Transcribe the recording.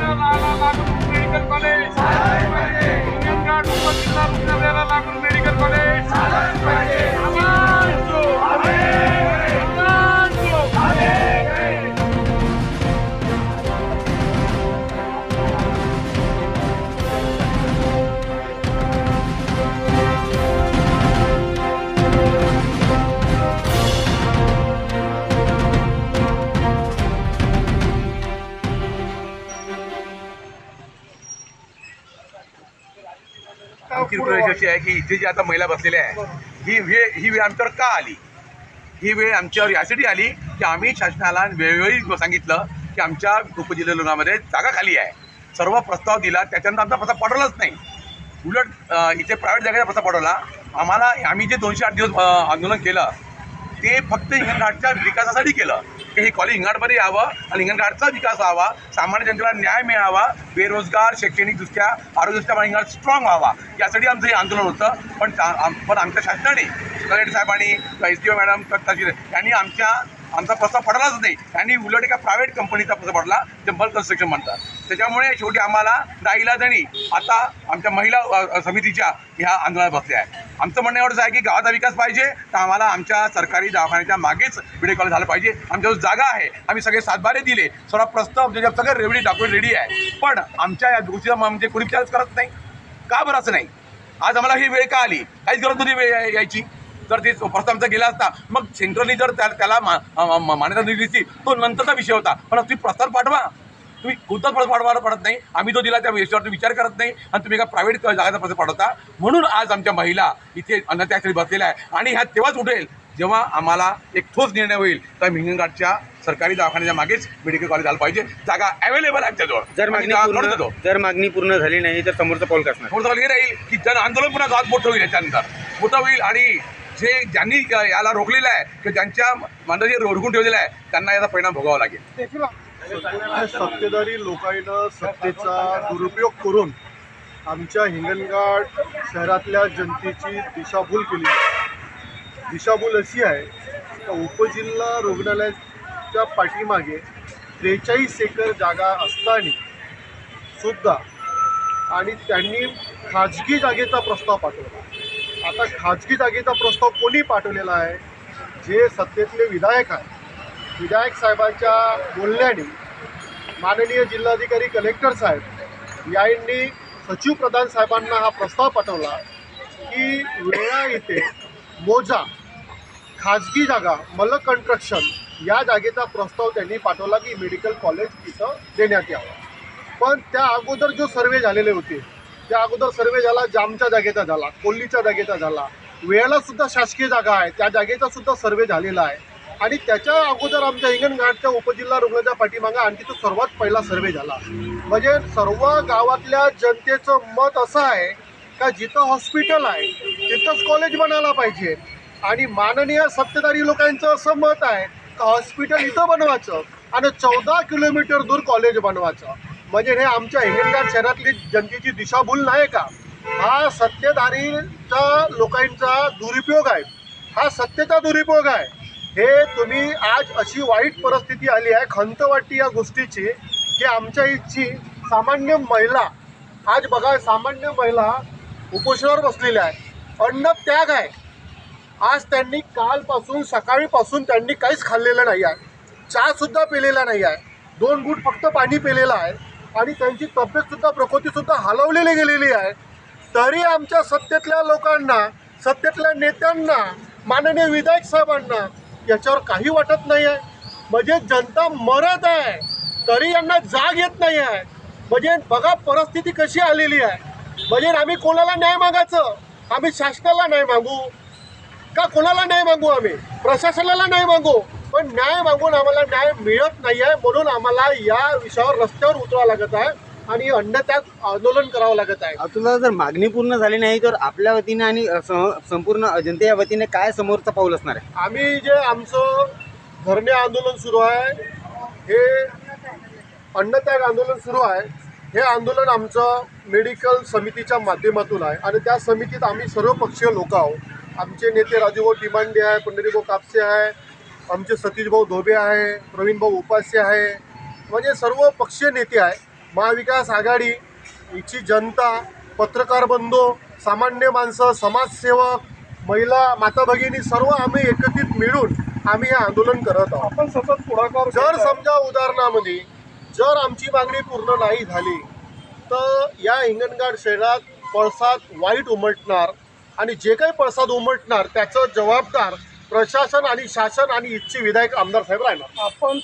उपजिल्हा रुग्णालयाला अंतिम अशी आहे की इथे जी आता महिला बसलेल्या आहे ही वेळ ही वेळ आमच्यावर का आली? ही वेळ आमच्यावर यासाठी आली की आम्ही शासनाला वेळोवेळी सांगितलं की आमच्या उपजिल्हा लग्नामध्ये जागा खाली आहे. सर्व प्रस्ताव दिला त्याच्यानंतर आमचा प्रस्ताव पडवलाच नाही. उलट इथे प्रायव्हेट जागेचा प्रस्ताव पडवला आम्हाला आम्ही जे दोनशे आठ दिवस आंदोलन केलं ते फक्त हिंगणघाटच्या विकासासाठी केलं. की हे कॉलेज हिंगाडमध्ये यावं आणि हिंगणघाटचा विकास व्हावा सामान्य जनतेला न्याय मिळावा बेरोजगार शैक्षणिकदृष्ट्या आरोग्यदृष्ट्या हिंगाड स्ट्रॉंग व्हावा. यासाठी आमचं हे आंदोलन होतं. पण पण आमच्या शासनाने कलेक्टर साहेबांनी एस डी ओ मॅडम यांनी आमच्या आमचा प्रस्ताव पडलाच नाही. आणि उलट एका प्रायव्हेट कंपनीचा प्रस्ताव पडला जंबल कन्स्ट्रक्शन म्हणतात. त्याच्यामुळे शेवटी आम्हाला नाईलाजानी आता आमच्या महिला समितीच्या ह्या आंदोलनात बसल्या आहे आमचं म्हणणं एवढंच आहे की गावाचा विकास पाहिजे तर आम्हाला आमच्या सरकारी दवाखान्याच्या मागेच व्हिडिओ कॉल झालं पाहिजे. आमच्या जागा आहे. आम्ही सगळे सातबारे दिले. सर्व प्रस्ताव म्हणजे त्याच्यात सगळं रेवडी डॉक्युमेंट रेडी आहे. पण आमच्या या गोष्टीला म्हणजे कोणी विचारच करत नाही. का बरं असं नाही? आज आम्हाला ही वेळ का आली? काहीच गरज नव्हती वेळ यायची. जर ते प्रस्ताव आमचा गेला असता मग सेंट्रलनी जर त्या- त्याला मा- मान्यता दिली असती तो नंतरचा विषय होता. पण तुम्ही प्रस्ताव पाठवा. तुम्ही कोणताच प्रस्ताव पाठवायला पडत नाही. आम्ही तो दिला त्या विषयावर तुम्ही विचार करत नाही आणि तुम्ही एका प्रायव्हेट जागाचा प्रस्ताव पाठवता. म्हणून आज आमच्या महिला इथे अन्न त्यासाठी बसलेल्या आहे आणि ह्या तेव्हाच उठेल जेव्हा आम्हाला एक ठोस निर्णय होईल. तर मिंगणघाटच्या सरकारी दवाखान्याच्या मागेच मेडिकल कॉलेज झालं पाहिजे. जागा अवेलेबल आहे आमच्याजवळ. जर मागणी जर मागणी पूर्ण झाली नाही तर समोरचा पाऊल कसणार? थोडं हे राहील की जन आंदोलन पुन्हा गावात मोठं होईल याच्यानंतर. मोठं होईल आणि जे ज्यांनी याला रोखलेलं आहे किंवा ज्यांच्या मनात जे रोखून ठेवलेलं आहे त्यांना याचा परिणाम भोगावा लागेल. सत्तेधारी लोकांना सत्तेचा दुरुपयोग करून आमच्या हिंगणघाट शहरातल्या जनतेची दिशाभूल केली दिशाभूल अशी आहे का उपजिल्हा रुग्णालयाच्या पाठीमागे त्रेचाळीस एकर जागा असताना सुद्धा आणि त्यांनी खाजगी जागेचा प्रस्ताव पाठवला. आता खाजगी जागेचा प्रस्ताव कोणी पाठवलेला आहे? जे सत्तेतले विधायक आहेत. विधायक साहेबांच्या बोलण्याने माननीय जिल्हाधिकारी कलेक्टर साहेब यांनी सचिव प्रधान साहेबांना हा प्रस्ताव पाठवला की वेळा येथे मोजा खाजगी जागा मलक कन्स्ट्रक्शन या जागेचा प्रस्ताव त्यांनी पाठवला की मेडिकल कॉलेज तिथं देण्यात यावं. पण त्या अगोदर जो सर्वे झालेले होते त्या अगोदर सर्वे झाला जामच्या जागेचा झाला कोल्लीच्या जागेचा झाला. वेळाला सुद्धा शासकीय जागा आहे त्या जागेचा सुद्धा सर्वे झालेला आहे. आणि त्याच्या अगोदर आमच्या हिंगणघाटच्या उपजिल्हा रुग्णाच्या पाठीमागा आणखी तो सर्वात पहिला सर्वे झाला. म्हणजे सर्व गावातल्या जनतेचं मत असं आहे का जिथं हॉस्पिटल आहे तिथंच कॉलेज बनायला पाहिजे. आणि माननीय सत्तेधारी लोकांचं असं मत आहे का हॉस्पिटल इथं बनवायचं आणि चौदा किलोमीटर दूर कॉलेज बनवायचं. म्हणजे हे आमच्या हिंगणघाट शहरातली जनतेची दिशाभूल नाही का? हा सत्तेधारीच्या लोकांचा दुरुपयोग आहे. हा सत्तेचा दुरुपयोग आहे. हे तुम्ही आज अशी वाईट परिस्थिती आली आहे खंत वाटते या गोष्टीची की आमच्या इथची सामान्य महिला आज बघा सामान्य महिला उपोषणावर बसलेल्या आहे अन्न त्याग आहे. आज त्यांनी कालपासून सकाळीपासून त्यांनी काहीच खाल्लेलं नाही आहे. चहासुद्धा पिलेला नाही आहे. दोन गुट फक्त पाणी पिलेलं आहे. आणि त्यांची तब्येतसुद्धा प्रकृतीसुद्धा हलवलेली गेलेली आहे. तरी आमच्या सत्तेतल्या लोकांना सत्तेतल्या नेत्यांना माननीय विधायक साहेबांना याच्यावर काही वाटत नाही आहे म्हणजे जनता मरत आहे तरी यांना जाग येत नाही आहे म्हणजे बघा परिस्थिती कशी आलेली आहे. म्हणजे आम्ही कोणाला न्याय मागायचं? आम्ही शासनाला नाही मागू? का कोणाला न्याय मागू आम्ही? प्रशासनाला नाही मागू. पण न्याय मागून आम्हाला न्याय मिळत नाही आहे म्हणून आम्हाला या विषयावर रस्त्यावर उतरावं लागत आहे आणि अन्नत्याग आंदोलन करावं लागत आहे. तुला जर मागणी पूर्ण झाली नाही तर आपल्या वतीने आणि संपूर्ण जनतेच्या वतीने काय समोरचा पाऊल असणार आहे? आम्ही जे आमचं धरणे आंदोलन सुरू आहे हे अन्नत्याग आंदोलन सुरू आहे हे आंदोलन आमचं मेडिकल समितीच्या माध्यमातून आहे आणि त्या समितीत आम्ही सर्व पक्षीय लोक आहोत. आमचे नेते राजूभाऊ टिमांडे आहे पंढरीभाऊ कापसे आहे आमचे सतीशभाऊ धोबे आहे प्रवीणभाऊ उपास्य आहे. म्हणजे सर्व पक्षीय नेते आहे. महाविकास आघाडी इथची जनता पत्रकार बंधू सामान्य माणसं समाजसेवक महिला माता भगिनी सर्व आम्ही एकत्रित मिळून आम्ही हे आंदोलन करत आहोत. आपण सतत पुढाकार जर समजा उदाहरणामध्ये जर आमची मागणी पूर्ण नाही झाली तर या हिंगणघाट शहरात पळसाद वाईट उमटणार आणि जे काही पळसाद उमटणार त्याचं जबाबदार प्रशासन आणि शासन आणि इच्छी विधायक आमदार साहेब राहणार. आपण